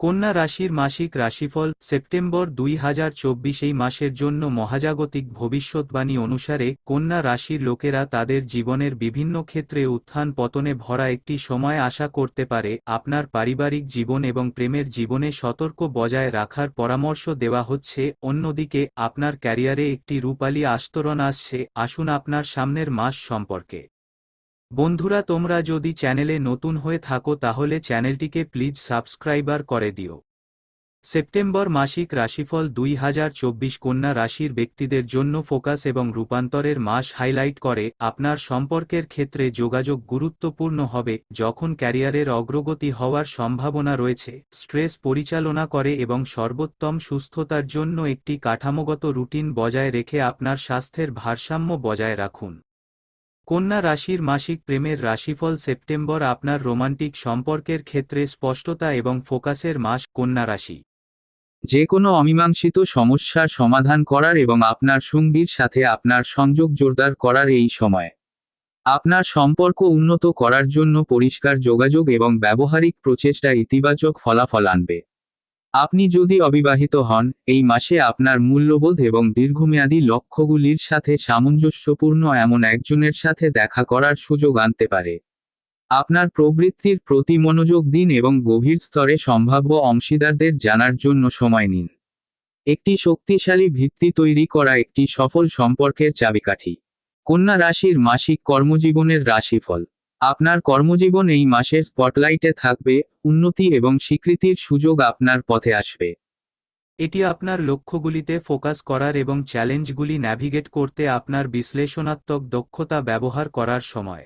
কন্যা রাশির মাসিক রাশিফল সেপ্টেম্বর দুই হাজার চব্বিশ এই মাসের জন্য মহাজাগতিক ভবিষ্যৎবাণী অনুসারে কন্যা রাশির লোকেরা তাদের জীবনের বিভিন্ন ক্ষেত্রে উত্থান পতনে ভরা একটি সময় আশা করতে পারে, আপনার পারিবারিক জীবন এবং প্রেমের জীবনে সতর্ক বজায় রাখার পরামর্শ দেওয়া হচ্ছে, অন্যদিকে আপনার ক্যারিয়ারে একটি রূপালী আস্তরণ আসছে, আসুন আপনার সামনের মাস সম্পর্কে। বন্ধুরা, তোমরা যদি চ্যানেলে নতুন হয়ে থাকো, তাহলে চ্যানেলটিকে প্লিজ সাবস্ক্রাইবার করে দিও। সেপ্টেম্বর মাসিক রাশিফল দুই হাজার চব্বিশ কন্যা রাশির ব্যক্তিদের জন্য ফোকাস এবং রূপান্তরের মাস হাইলাইট করে। আপনার সম্পর্কের ক্ষেত্রে যোগাযোগ গুরুত্বপূর্ণ হবে, যখন ক্যারিয়ারের অগ্রগতি হওয়ার সম্ভাবনা রয়েছে। স্ট্রেস পরিচালনা করে এবং সর্বোত্তম সুস্থতার জন্য একটি কাঠামোগত রুটিন বজায় রেখে আপনার স্বাস্থ্যের ভারসাম্য বজায় রাখুন। কন্যা রাশির মাসিক প্রেমের রাশিফল সেপ্টেম্বর আপনার রোমান্টিক সম্পর্কের ক্ষেত্রে স্পষ্টতা এবং ফোকাসের মাস কন্যা রাশি। যে কোনো অমীমাংসিত সমস্যার সমাধান করার এবং আপনার সঙ্গীর সাথে আপনার সংযোগ জোরদার করার এই সময়। আপনার সম্পর্ক উন্নত করার জন্য পরিষ্কার যোগাযোগ এবং ব্যবহারিক প্রচেষ্টা ইতিবাচক ফলাফল আনবে। আপনি যদি অবিবাহিত হন, এই মাসে আপনার মূল্যবোধ এবং দীর্ঘমেয়াদী লক্ষ্যগুলির সাথে সামঞ্জস্যপূর্ণ এমন একজনের সাথে দেখা করার সুযোগ আনতে পারে। আপনার প্রবৃত্তির প্রতি মনোযোগ দিন এবং গভীর স্তরে সম্ভাব্য অংশীদারদের জানার জন্য সময় নিন। একটি শক্তিশালী ভিত্তি তৈরি করা একটি সফল সম্পর্কের চাবিকাঠি। কন্যা রাশির মাসিক কর্মজীবনের রাশিফল। আপনার কর্মজীবন এই মাসের স্পটলাইটে থাকবে, উন্নতি এবং স্বীকৃতির সুযোগ আপনার পথে আসবে। এটি আপনার লক্ষ্যগুলিতে ফোকাস করার এবং চ্যালেঞ্জগুলি ন্যাভিগেট করতে আপনার বিশ্লেষণাত্মক দক্ষতা ব্যবহার করার সময়।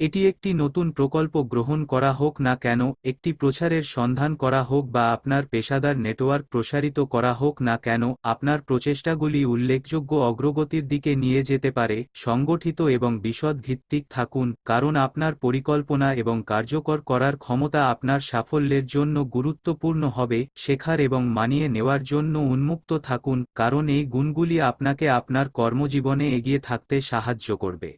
এটি একটি নতুন প্রকল্প গ্রহণ করা হোক না কেন, একটি প্রচারের সন্ধান করা হোক বা আপনার পেশাদার নেটওয়ার্ক প্রসারিত করা হোক না কেন, আপনার প্রচেষ্টাগুলি উল্লেখযোগ্য অগ্রগতির দিকে নিয়ে যেতে পারে, সংগঠিত এবং বিশদ ভিত্তিক থাকুন, কারণ আপনার পরিকল্পনা এবং কার্যকর করার ক্ষমতা আপনার সাফল্যের জন্য গুরুত্বপূর্ণ হবে, শেখার এবং মানিয়ে নেওয়ার জন্য উন্মুক্ত থাকুন, কারণ এই গুণগুলি আপনাকে আপনার কর্মজীবনে এগিয়ে থাকতে সাহায্য করবে।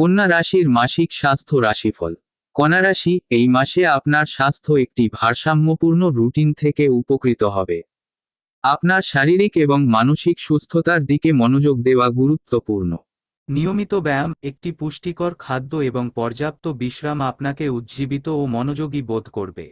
কন্যা রাশির মাসিক স্বাস্থ্য রাশিফল। কণা রাশি এই মাসে আপনার স্বাস্থ্য একটি ভারসাম্যপূর্ণ রুটিন থেকে উপকৃত হবে। আপনার শারীরিক এবং মানসিক সুস্থতার দিকে মনোযোগ দেওয়া গুরুত্বপূর্ণ। নিয়মিত ব্যায়াম একটি পুষ্টিকর খাদ্য এবং পর্যাপ্ত বিশ্রাম আপনাকে উজ্জীবিত ও মনোযোগী বোধ করবে।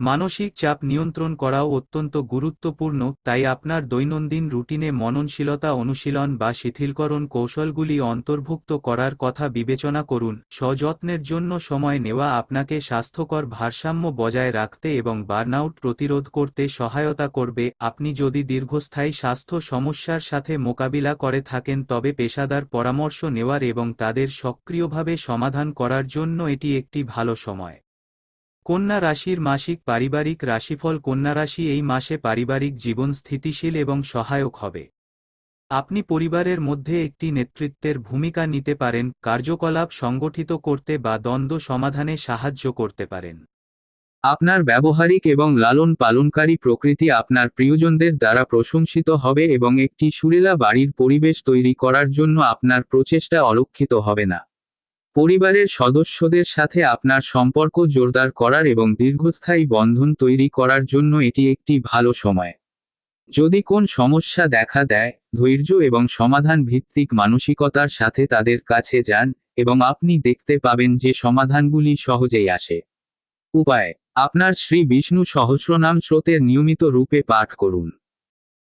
মানসিক চাপ নিয়ন্ত্রণ করাও অত্যন্ত গুরুত্বপূর্ণ, তাই আপনার দৈনন্দিন রুটিনে মননশীলতা অনুশীলন বা শিথিলকরণ কৌশলগুলি অন্তর্ভুক্ত করার কথা বিবেচনা করুন। সযত্নের জন্য সময় নেওয়া আপনাকে স্বাস্থ্যকর ভারসাম্য বজায় রাখতে এবং বার্নআউট প্রতিরোধ করতে সহায়তা করবে। আপনি যদি দীর্ঘস্থায়ী স্বাস্থ্য সমস্যার সাথে মোকাবিলা করে থাকেন, তবে পেশাদার পরামর্শ নেওয়ার এবং তাদের সক্রিয়ভাবে সমাধান করার জন্য এটি একটি ভালো সময়। কন্যা রাশির মাসিক পারিবারিক রাশিফল কন্যা রাশি এই মাসে পারিবারিক জীবন স্থিতিশীল এবং সহায়ক হবে। আপনি পরিবারের মধ্যে একটি নেতৃত্বের ভূমিকা নিতে পারেন, কার্যকলাপ সংগঠিত করতে বা দ্বন্দ্ব সমাধানে সাহায্য করতে পারেন। আপনার ব্যবহারিক এবং লালন পালনকারী প্রকৃতি আপনার প্রিয়জনদের দ্বারা প্রশংসিত হবে এবং একটি সুরেলা বাড়ির পরিবেশ তৈরি করার জন্য আপনার প্রচেষ্টা অলক্ষিত হবে না। পরিবারের সদস্যদের সাথে আপনার সম্পর্ক জোরদার করার এবং দীর্ঘস্থায়ী বন্ধন তৈরি করার জন্য এটি একটি ভালো সময়। যদি কোন সমস্যা দেখা দেয়, ধৈর্য এবং সমাধান ভিত্তিক মানসিকতার সাথে তাদের কাছে যান এবং আপনি দেখতে পাবেন যে সমাধানগুলি সহজেই আসে। উপায়, আপনার শ্রী বিষ্ণু সহস্রনাম স্রোতের নিয়মিত রূপে পাঠ করুন।